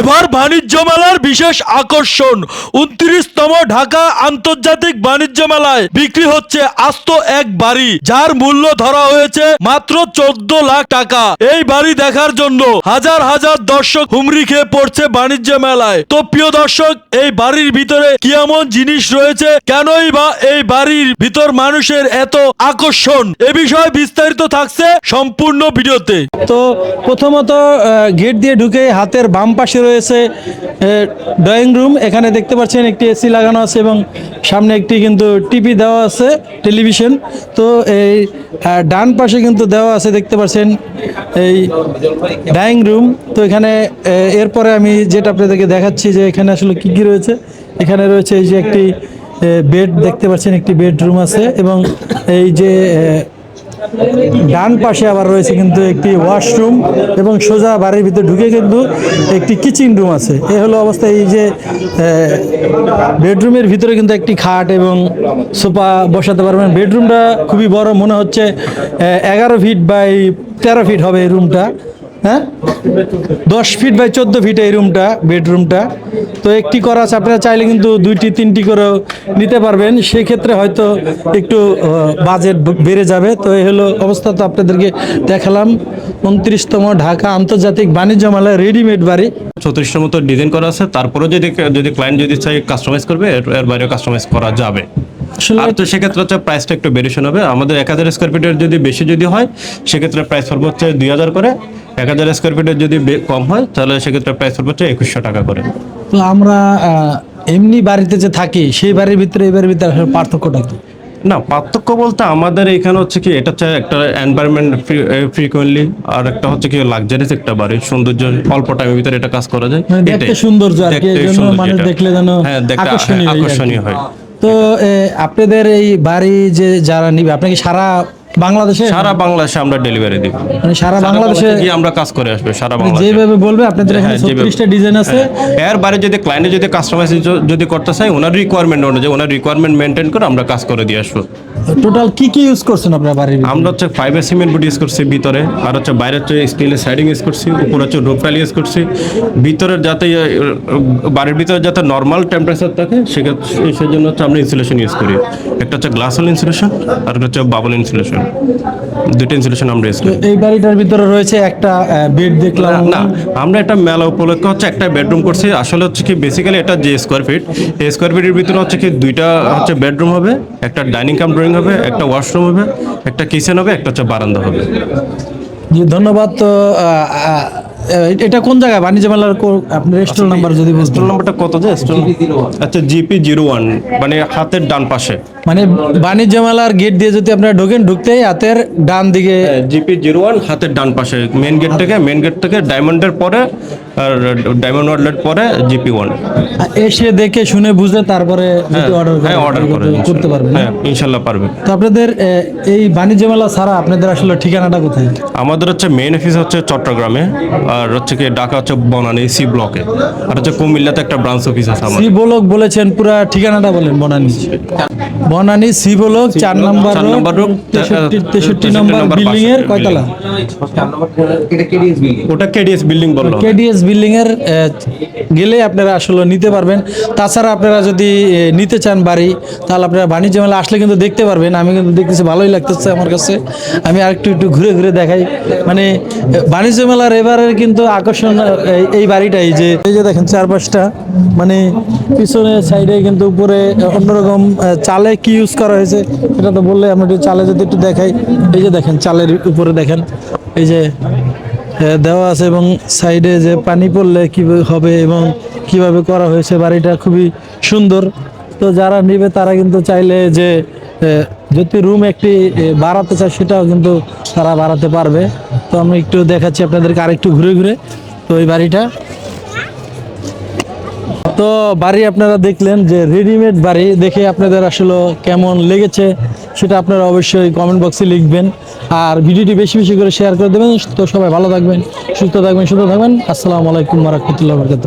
এবার বাণিজ্য মেলার বিশেষ আকর্ষণ। উনত্রিশতম ঢাকা আন্তর্জাতিক বাণিজ্য মেলায় বিক্রি হচ্ছে আস্ত এক বাড়ি, যার মূল্য ধরা হয়েছে মাত্র চোদ্দ লাখ টাকা। এই বাড়ি দেখার জন্য হাজার হাজার দর্শক হুমড়ি খেয়ে পড়ছে বাণিজ্য মেলায়। তো প্রিয় দর্শক, এই বাড়ির ভিতরে কি এমন জিনিস রয়েছে? কেনই বা এই বাড়ির ভিতর মানুষের এত আকর্ষণ? এ বিষয়ে বিস্তারিত থাকছে সম্পূর্ণ ভিডিওতে। তো প্রথমত গেট দিয়ে ঢুকে হাতের বাম পাশে রয়েছে ড্রয়িং রুম এখানে দেখতে পাচ্ছেন একটি এসি লাগানো আছে এবং সামনে একটি কিন্তু টিভি দেওয়া আছে, টেলিভিশন। তো এই ডান পাশে কিন্তু দেওয়া আছে দেখতে পাচ্ছেন এই ডাইনিং রুম তো এখানে এরপরে আমি যেটা আপনাদেরকে দেখাচ্ছি যে এখানে আসলে কি কি রয়েছে। এখানে রয়েছে এই যে একটি বেড দেখতে পাচ্ছেন একটি বেডরুম আছে এবং এই যে ডান পাশে আবার রয়েছে কিন্তু একটি ওয়াশরুম এবং সোজা বাড়ির ভিতরে ঢুকে কিন্তু একটি কিচেন রুম আছে। এ হলো অবস্থা এই যে বেডরুমের ভিতরে কিন্তু একটি খাট এবং সোফা বসাতে পারবেন। বেডরুমটা খুবই বড়, মনে হচ্ছে এগারো ফিট বাই তেরো ফিট হবে এই রুমটা হ্যাঁ? দশ ফিট বাই চোদ্দ ফিট এই রুমটা, বেডরুমটা। তো একটি করা আছে আপনারা চাইলে কিন্তু দুইটি তিনটি করে নিতে পারবেন। সেই ক্ষেত্রে হয়তো একটু বাজেট বেড়ে যাবে। তো এই হলো অবস্থা তো আপনাদেরকে দেখালাম। উনত্রিশতম ঢাকা আন্তর্জাতিক বাণিজ্য মেলায় রেডিমেড বাড়ি। চৌত্রিশটার মতো ডিজাইন করা আছে। তারপরেও যদি যদি ক্লায়েন্ট যদি চাই কাস্টমাইজ করবে এর বাইরেও কাস্টমাইজ করা যাবে। আর তো সেক্ষেত্রে হচ্ছে প্রাইসটা একটু ভেরিয়েশন হবে। আমাদের এক হাজার স্কোয়ার ফিটের যদি বেশি যদি হয় সেক্ষেত্রে প্রাইস পড়বে হচ্ছে দুই হাজার করে। এক হাজার স্কোয়ার ফিটের যদি কম হয় তাহলে সেক্ষেত্রে প্রাইস পড়বে একুশশো টাকা করে। তো আমরা এমনি বাড়িতে যে থাকি সেই বাড়ির ভিতরে এই বাড়ির ভিতরে পার্থক্যটা কি? না পার্থক্য বলতে আমাদের এখানে হচ্ছে কি এটা হচ্ছে একটা এনভায়রনমেন্ট ফ্রিকোয়েন্টলি আর একটা হচ্ছে কি লাক্সারিস একটা বাড়ি। সৌন্দর্য অল্প টাইমের ভিতরে এটা কাজ করা যায়। মানে দেখতে। সৌন্দর্য আর কি, এই মানুষ দেখলে যেন হ্যাঁ আকর্ষণীয় হয়ে তো আপনাদের এই বাড়ি যে যারা নিবে আপনি কি সারা বাংলাদেশে? সারা বাংলাদেশে আমরা ডেলিভারি দিব। মানে সারা বাংলাদেশে? গিয়ে আমরা কাজ করে আসবে সারা মানে বাংলাদেশে। যেভাবে বলবে আপনাদের এখানে হ্যাঁ, যেভাবে- ছত্রিশটা ডিজাইন আছে। হ্যাঁ। এর বাইরে যদি ক্লায়েন্টে যদি কাস্টমাইজ যদি করতে চাই ওনার রিকোয়ারমেন্ট অনুযায়ী ওনার রিকোয়ারমেন্ট মেনটেন করে আমরা কাজ করে দিয়ে আসব। টোটাল কি কি ইউজ করছেন আপনার বাড়ির ভিতরে? আমরা হচ্ছে ফাইবার সিমেন্ট বুট ইউজ করছি ভিতরে আর হচ্ছে বাইরে হচ্ছে স্টিলের সাইডিং ইউজ করছি উপরে হচ্ছে রোপ টাইল ইউজ করছি। ভিতরের যাতে বাড়ির ভিতরে যাতে নর্মাল টেম্পারেচার থাকে সেক্ষেত্রে সেই জন্য হচ্ছে আমরা ইনসুলেশন ইউজ করি। একটা হচ্ছে গ্লাস হল ইনসুলেশন আর একটা হচ্ছে বাবল ইনসুলেশন দুটো ইনসুলেশন আমরা ইউজ করি। এই বাড়িটার ভিতরে রয়েছে একটা বেড দেখলাম। না আমরা একটা মেলা উপলক্ষে হচ্ছে একটা বেডরুম করছি। আসলে হচ্ছে কি বেসিক্যালি এটা যে স্কোয়ার ফিট এই স্কোয়ার ফিটের ভিতরে হচ্ছে কি দুইটা হচ্ছে বেডরুম হবে একটা ডাইনিং কাম ড্রয়িং হবে একটা ওয়াশরুম হবে একটা কিচেন হবে একটা হচ্ছে বারান্দা হবে। ধন্যবাদ তো এটা কোন জায়গায়? বাণিজ্য মেলার আপনার রেস্টুরেন্ট নাম্বার যদি স্টোর নাম্বারটা কত যে? স্টোর আচ্ছা জিপি জিরো ওয়ান মানে হাতের ডান পাশে। মানে বাণিজ্য মেলার গেট দিয়ে যদি আপনারা ঢোকেন ঢুকতেই হাতের ডান দিকে জিপি জিরো ওয়ান হাতের ডান পাশে। মেন গেট থেকে মেন গেট থেকে ডায়মন্ডের পরে আর ডায়মন্ড ওয়ার্ল্ডের পরে জিপি ওয়ান। এসে দেখে শুনে বুঝে তারপরে যদি অর্ডার হ্যাঁ অর্ডার করে করতে পারবেন হ্যাঁ ইনশাল্লাহ পারবে। তো আপনাদের এই বাণিজ্য মেলা ছাড়া আপনাদের আসলে ঠিকানাটা কোথায়? আমাদের হচ্ছে মেইন অফিস হচ্ছে চট্টগ্রামে আর হচ্ছে কি ঢাকা হচ্ছে বনানী সি ব্লকে। আর হচ্ছে কুমিল্লাতে একটা ব্রাঞ্চ অফিস আছে আমার সি বলক বলেছেন পুরা ঠিকানাটা বলেন বনানী। বনানী সি বলক চার নাম্বার চার নম্বর রোড, তেষট্টি নম্বর নম্বর বিল্ডিং এর কয়তলা? এটা কেডিএস বিল্ডিং ওটা কেডিএস বিল্ডিং বলল। কেডিএস বিল্ডিং এর গেলে আপনারা আসলে নিতে পারবেন। তাছাড়া আপনারা যদি নিতে চান বাড়ি তাহলে আপনারা বাণিজ্য মেলা আসলে কিন্তু দেখতে পারবেন। আমি কিন্তু দেখতেছি ভালোই লাগতেছে আমার কাছে। আমি আরেকটু একটু ঘুরে ঘুরে দেখাই। মানে বাণিজ্য মেলার এবারের কিন্তু আকর্ষণ, এই- বাড়িটাই যে এই যে দেখেন চার পাঁচটা মানে পিছনে সাইডে কিন্তু উপরে অন্যরকম চালে কি ইউজ করা হয়েছে, এটা তো বললে আমরা একটু চালে যদি একটু দেখাই। এই যে দেখেন চালের উপরে দেখেন, এই যে দেওয়া আছে এবং সাইডে যে পানি পড়লে কীভাবে হবে এবং কীভাবে করা হয়েছে, বাড়িটা খুবই সুন্দর। তো যারা নিবে তারা কিন্তু চাইলে যে যদি রুম একটি বাড়াতে চায়, সেটাও কিন্তু তারা বাড়াতে পারবে। তো আমি একটু দেখাচ্ছি আপনাদেরকে আরেকটু ঘুরে ঘুরে। তো এই বাড়িটা। তো বাড়ি আপনারা দেখলেন যে রেডিমেড বাড়ি। দেখে আপনাদের আসলে কেমন লেগেছে, সেটা আপনারা অবশ্যই কমেন্ট বক্সে লিখবেন। আর ভিডিওটি বেশি বেশি করে শেয়ার করে দেবেন। তো সবাই ভালো থাকবেন, সুস্থ থাকবেন সুস্থ থাকবেন। আসসালামু আলাইকুম রহমতুল্লাহ বরকাত